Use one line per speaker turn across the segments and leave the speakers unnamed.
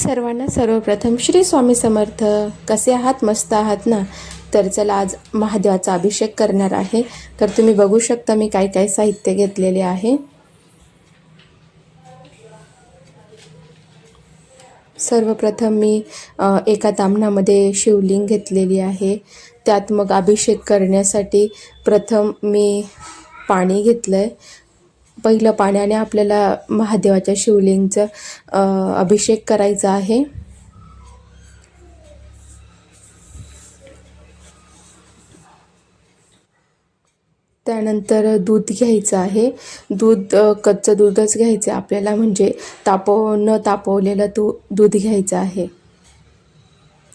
सर्वांना सर्वप्रथम श्री स्वामी समर्थ. कसे आहात? मस्त आहात ना? तर चला आज महादेवाचा अभिषेक करणार आहे. तर तुम्ही बघू शकता मी काय काय साहित्य घेतलेले आहे. सर्वप्रथम मी एका तामणामध्ये शिवलिंग घेतलेली आहे. त्यात मग अभिषेक करण्यासाठी प्रथम मी पाणी घेतलं आहे पहिलं पाण्याने आपल्याला महादेवाच्या शिवलिंगचं अभिषेक करायचा आहे. त्यानंतर दूध घ्यायचं आहे. दूध कच्चं दूधच घ्यायचं आहे. आपल्याला म्हणजे तापव न तापवलेलं तू दूध घ्यायचं आहे.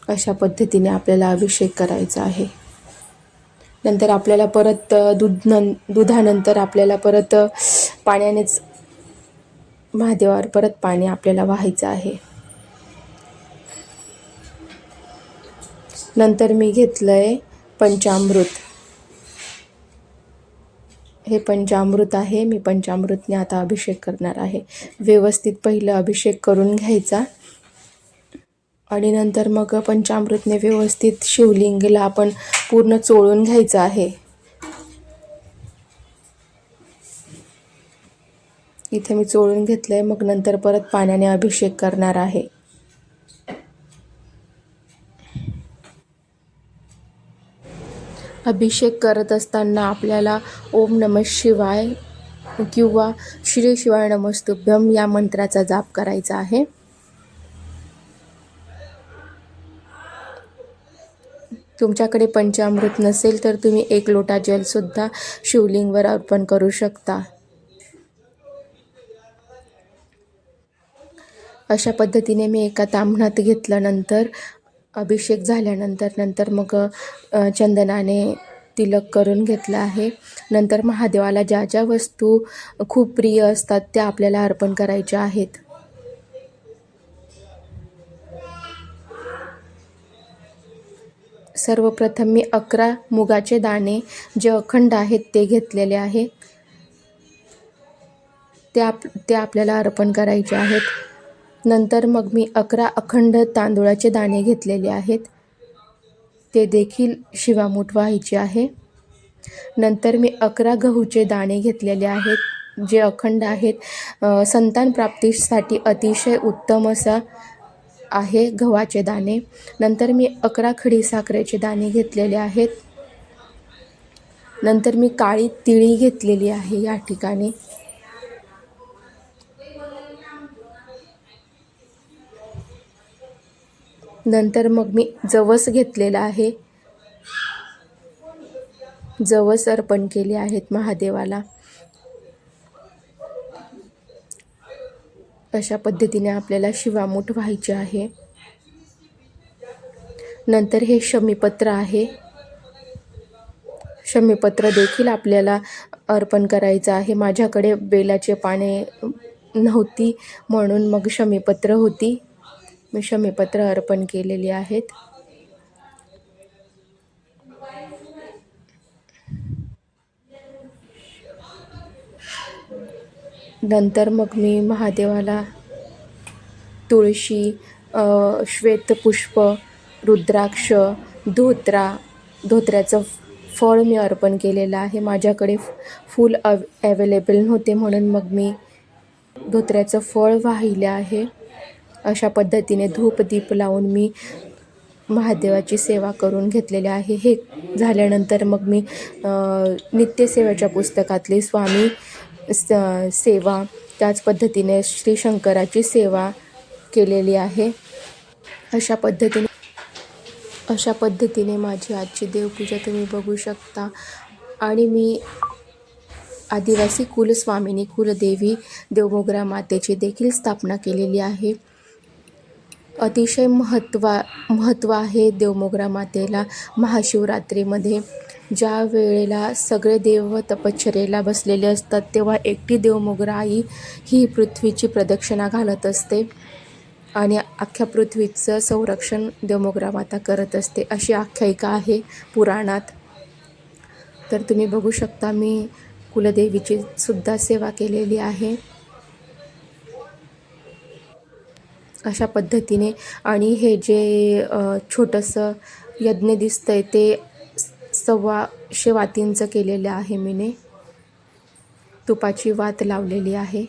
अशा पद्धतीने आपल्याला अभिषेक करायचा आहे. नंतर आपल्याला परत दूध न दुधानंतर आपल्याला परत पाण्यानेच महादेवावर परत पाणी आपल्याला व्हायचं आहे. नंतर मी घेतलं आहे पंचामृत. हे पंचामृत आहे. मी पंचामृतने आता अभिषेक करणार आहे. व्यवस्थित पहिलं अभिषेक करून घ्यायचा. आणि नंतर मग पंचामृतने व्यवस्थित शिवलिंगला आपण पूर्ण चोळून घ्यायचं आहे. इथे मी चोळून घेतलं आहे मग नंतर परत पाण्याने अभिषेक करणार आहे. अभिषेक करत असताना आपल्याला ओम नम शिवाय किंवा श्री शिवाय नमस्तुभ्यम या मंत्राचा जाप करायचा आहे. तुमच्याकडे पंचामृत नसेल तर तुम्ही एक लोटा जलसुद्धा शिवलिंगवर अर्पण करू शकता. अशा पद्धतीने मी एका ताम्हणात घेतल्यानंतर अभिषेक झाल्यानंतर नंतर मग चंदनाने तिलक करून घेतलं आहे. नंतर महादेवाला ज्या ज्या वस्तू खूप प्रिय असतात त्या आपल्याला अर्पण करायच्या आहेत. सर्वप्रथम मी अकरा मुगाचे दाणे जे अखंड आहेत ते घेतलेले आहे. ते आप ते आपल्याला अर्पण करायचे आहेत. नंतर मग मी अकरा अखंड तांदूळाचे दाणे घेतलेले आहेत. ते देखील शिवामूठ व्हायचे आहे. नंतर मी अकरा गहूचे दाणे घेतलेले आहेत जे अखंड आहेत. संतान प्राप्तीसाठी अतिशय उत्तम असा आहे गव्हाचे दाणे. नंतर मी अकरा खडी साखरेचे दाणे घेतलेले आहेत. नंतर मी काळी तिळी घेतलेली आहे या ठिकाणी. नंतर मग मी जवस घेतलेला आहे. जवस अर्पण केले आहेत महादेवाला. अशा पद्धतीने आपल्याला शिवामूठ व्हायचे आहे. नंतर हे शमीपत्र आहे. शमीपत्र देखील आपल्याला अर्पण करायचं आहे. माझ्याकडे बेलाचे पाने नव्हती म्हणून मग शमीपत्र होती. मी शमीपत्र अर्पण केलेली आहेत. नंतर मग मी महादेवाला तुळशी श्वेतपुष्प रुद्राक्ष धोत्रा धोत्र्याचं फळ मी अर्पण केलेलं आहे. माझ्याकडे फूल अव ॲवेलेबल नव्हते म्हणून मग मी धोत्र्याचं फळ वाहिले आहे. अशा पद्धतीने धूप दीप लावून मी महादेवाची सेवा करून घेतलेली आहे. हे झाल्यानंतर मग मी नित्यसेवेच्या पुस्तकातली स्वामी स सेवा त्याच पद्धतीने श्री शंकराची सेवा केलेली आहे. अशा पद्धतीने अशा पद्धतीने माझी आजची देवपूजा तुम्ही बघू शकता. आणि मी आदिवासी कुलस्वामिनी कुलदेवी देवमोगरा मातेची देखील स्थापना केलेली आहे. अतिशय महत्त्वा महत्त्व आहे देवमोगरा मातेला महाशिवरात्रीमध्ये. ज्या वेळेला सगळे देव तपश्चर्येला बसलेले असतात तेव्हा एकटी देवमोगरा आई ही पृथ्वीची प्रदक्षिणा घालत असते आणि अख्ख्या पृथ्वीचं संरक्षण देवमोगरा माता करत असते. अशी आख्यायिका आहे पुराणात. तर तुम्ही बघू शकता मी कुलदेवीची सुद्धा सेवा केलेली आहे. अशा पद्धतीने आणि हे जे छोटंसं यज्ञ दिसतं आहे ते सव्वाशे वातींचं केलेलं आहे मीने. तुपाची वात लावलेली आहे.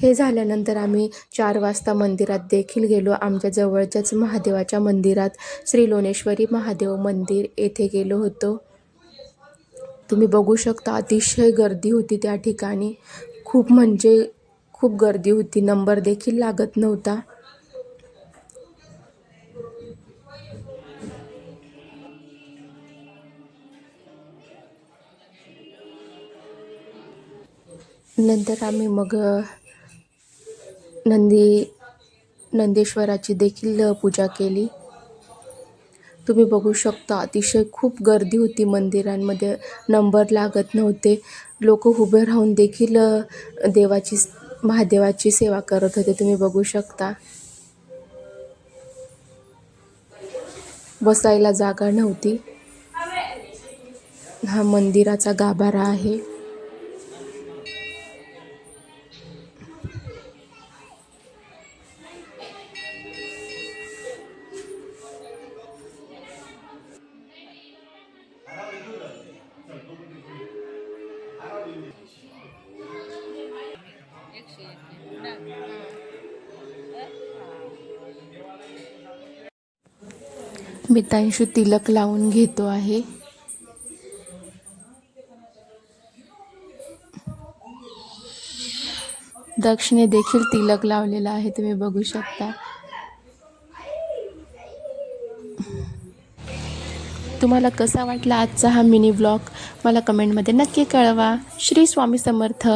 हे झाल्यानंतर आम्ही चार वाजता मंदिरात देखील गेलो. आमच्या जवळच्याच महादेवाच्या मंदिरात श्री लोणेश्वरी महादेव मंदिर येथे गेलो होतो. तुम्ही बघू शकता अतिशय गर्दी होती त्या ठिकाणी. खूप म्हणजे खूप गर्दी होती. नंबर देखील लागत नव्हता. नंतर आम्ही मग नंदी नंदेश्वराची देखील पूजा केली. तुम्ही बघू शकता अतिशय खूप गर्दी होती मंदिरांमध्ये नंबर लागत नव्हते. लोक उभे राहून देखील देवाची महादेवाची सेवा करत होते तुम्ही बघू शकता. बसायला जागा नव्हती. हा मंदिराचा गाभारा आहे. मितांशू तिलक लावून घेतो आहे. दक्षिणे देखील तिलक लावलेला आहे तुम्ही बघू शकता. तुम्हाला कसा वाटला आजचा हा मिनी ब्लॉग मला कमेंटमध्ये नक्की कळवा. श्री स्वामी समर्थ.